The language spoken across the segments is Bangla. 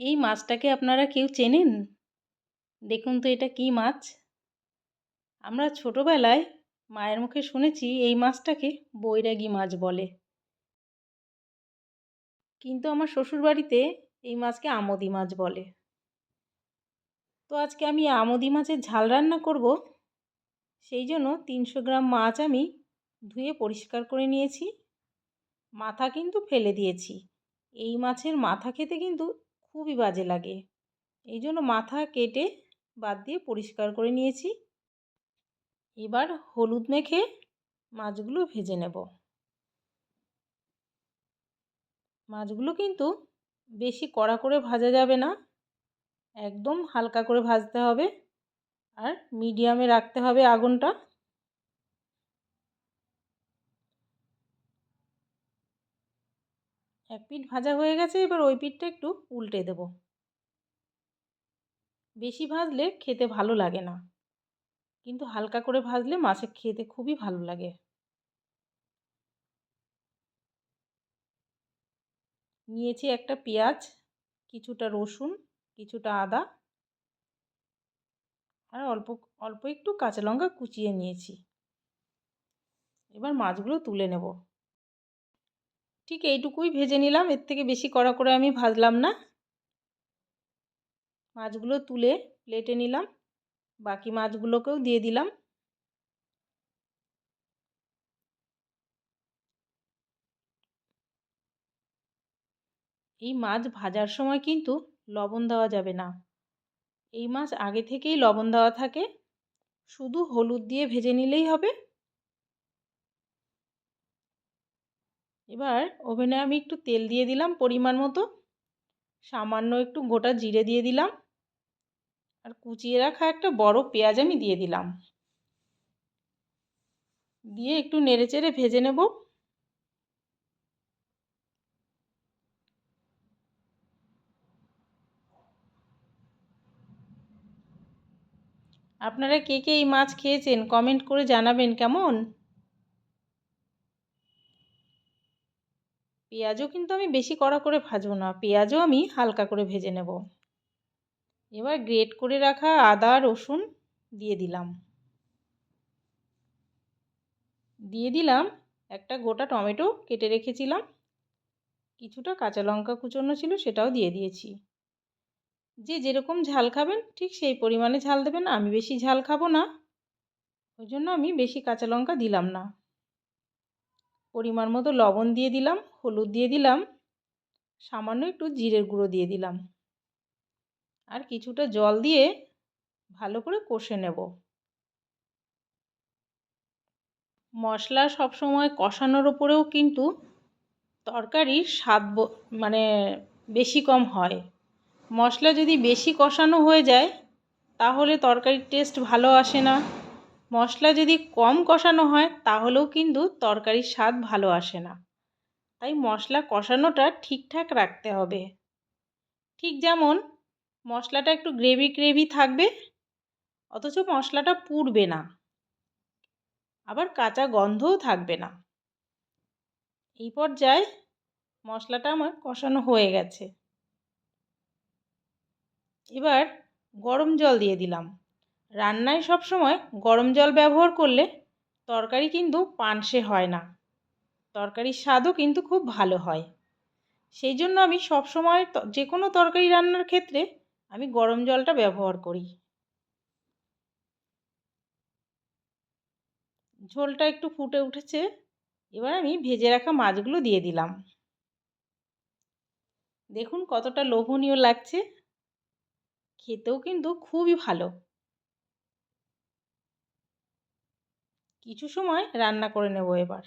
এই মাছটাকে আপনারা কেউ চেনেন? দেখুন তো এটা কী মাছ। আমরা ছোটোবেলায় মায়ের মুখে শুনেছি এই মাছটাকে বৈরাগী মাছ বলে। কিন্তু আমার শ্বশুরবাড়িতে এই মাছকে আমোদি মাছ বলে। তো আজকে আমি আমোদি মাছের ঝাল রান্না করব। সেই জন্য তিনশো গ্রাম মাছ আমি ধুয়ে পরিষ্কার করে নিয়েছি। মাথা কিন্তু ফেলে দিয়েছি। এই মাছের মাথা খেতে কিন্তু খুবই বাজে লাগে। এই জন্য মাথা কেটে বাদ দিয়ে পরিষ্কার করে নিয়েছি। এবার হলুদ মেখে মাছগুলো ভেজে নেব। মাছগুলো কিন্তু বেশি কড়া করে ভাজা যাবে না। একদম হালকা করে ভাজতে হবে। আর মিডিয়ামে রাখতে হবে আগুনটা। এক পিঠ ভাজা হয়ে গেছে, এবার ওই পিঠটা একটু উল্টে দেব। বেশি ভাজলে খেতে ভালো লাগে না। কিন্তু হালকা করে ভাজলে মাছে খেতে খুবই ভালো লাগে। নিয়েছি একটা পেঁয়াজ, কিছুটা রসুন, কিছুটা আদা আর অল্প অল্প একটু কাঁচা লঙ্কা কুচিয়ে নিয়েছি। এবার মাছগুলো তুলে নেব। ঠিক এইটুকুই ভেজে নিলাম। এর থেকে বেশি কড়া করে আমি ভাজলাম না। মাছগুলো তুলে প্লেটে নিলাম। বাকি মাছগুলোকেও দিয়ে দিলাম। এই মাছ ভাজার সময় কিন্তু লবণ দেওয়া যাবে না। এই মাছ আগে থেকেই লবণ দেওয়া থাকে। শুধু হলুদ দিয়ে ভেজে নিলেই হবে। এবার ওভেনে আমি একটু তেল দিয়ে দিলাম পরিমাণ মতো। সামান্য একটু গোটা জিরে দিয়ে দিলাম। আর কুচিয়ে রাখা একটা বড় পেঁয়াজ আমি দিয়ে দিলাম। দিয়ে একটু নেড়ে চেড়ে ভেজে নেব। আপনারা কে কে এই মাছ খেয়েছেন কমেন্ট করে জানাবেন কেমন? পেঁয়াজও কিন্তু আমি বেশি কড়া করে ভাজবো না, পেঁয়াজও আমি হালকা করে ভেজে নেব। এবার গ্রেট করে রাখা আদা, রসুন দিয়ে দিলাম। দিয়ে দিলাম একটা গোটা টমেটো কেটে রেখেছিলাম। কিছুটা কাঁচা লঙ্কা কুচোনো ছিল সেটাও দিয়ে দিয়েছি। যে যেরকম ঝাল খাবেন ঠিক সেই পরিমাণে ঝাল দেবেন, আমি বেশি ঝাল খাব না। ওই জন্য আমি বেশি কাঁচা লঙ্কা দিলাম না। পরিমাণ মতো লবণ দিয়ে দিলাম। হলুদ দিয়ে দিলাম, সামান্য একটু জিরের গুঁড়ো দিয়ে দিলাম। আর কিছুটা জল দিয়ে ভালো করে কষে নেব। মশলা সবসময় কষানোর ওপরেও কিন্তু তরকারির স্বাদ মানে বেশি কম হয়। মশলা যদি বেশি কষানো হয়ে যায়, তাহলে তরকারির টেস্ট ভালো আসে না। মশলা যদি কম কষানো হয়, তাহলেও কিন্তু তরকারির স্বাদ ভালো আসে না। তাই মশলা কষানোটা ঠিকঠাক রাখতে হবে। ঠিক যেমন মশলাটা একটু গ্রেভি গ্রেভি থাকবে, অথচ মশলাটা পুড়বে না। আবার কাঁচা গন্ধও থাকবে না। এই পর্যায়ে মশলাটা আমার কষানো হয়ে গেছে। এবার গরম জল দিয়ে দিলাম। রান্নায় সব সময় গরম জল ব্যবহার করলে তরকারি কিন্তু পানসে হয় না। তরকারির স্বাদও কিন্তু খুব ভালো হয়। সেই জন্য আমি সব সময় যে কোনো তরকারি রান্নার ক্ষেত্রে আমি গরম জলটা ব্যবহার করি। ঝোলটা একটু ফুটে উঠেছে, এবার আমি ভেজে রাখা মাছগুলো দিয়ে দিলাম। দেখুন কতটা লোভনীয় লাগছে। খেতেও কিন্তু খুবই ভালো। কিছু সময় রান্না করে নেব এবার।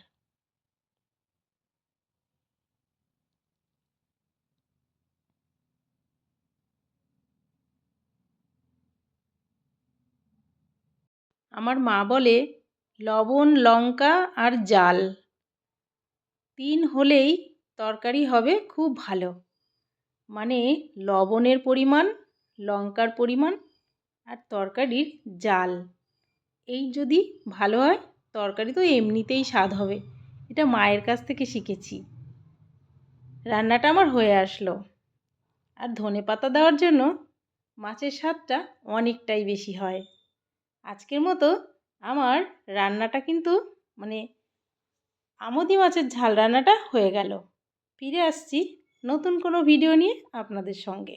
আমার মা বলে, লবণ, লঙ্কা আর জাল। তিন হলেই তরকারি হবে খুব ভালো। মানে লবণের পরিমাণ, লঙ্কার পরিমাণ আর তরকারির জাল। এই যদি ভালো হয়, তরকারি তো এমনিতেই স্বাদ হবে। এটা মায়ের কাছ থেকে শিখেছি। রান্নাটা আমার হয়ে আসলো। আর ধনে পাতা দেওয়ার জন্য মাছের স্বাদটা অনেকটাই বেশি হয়। আজকের মতো আমার রান্নাটা কিন্তু মানে আমোদি মাছের ঝাল রান্নাটা হয়ে গেল। ফিরে আসছি নতুন কোনো ভিডিও নিয়ে আপনাদের সঙ্গে।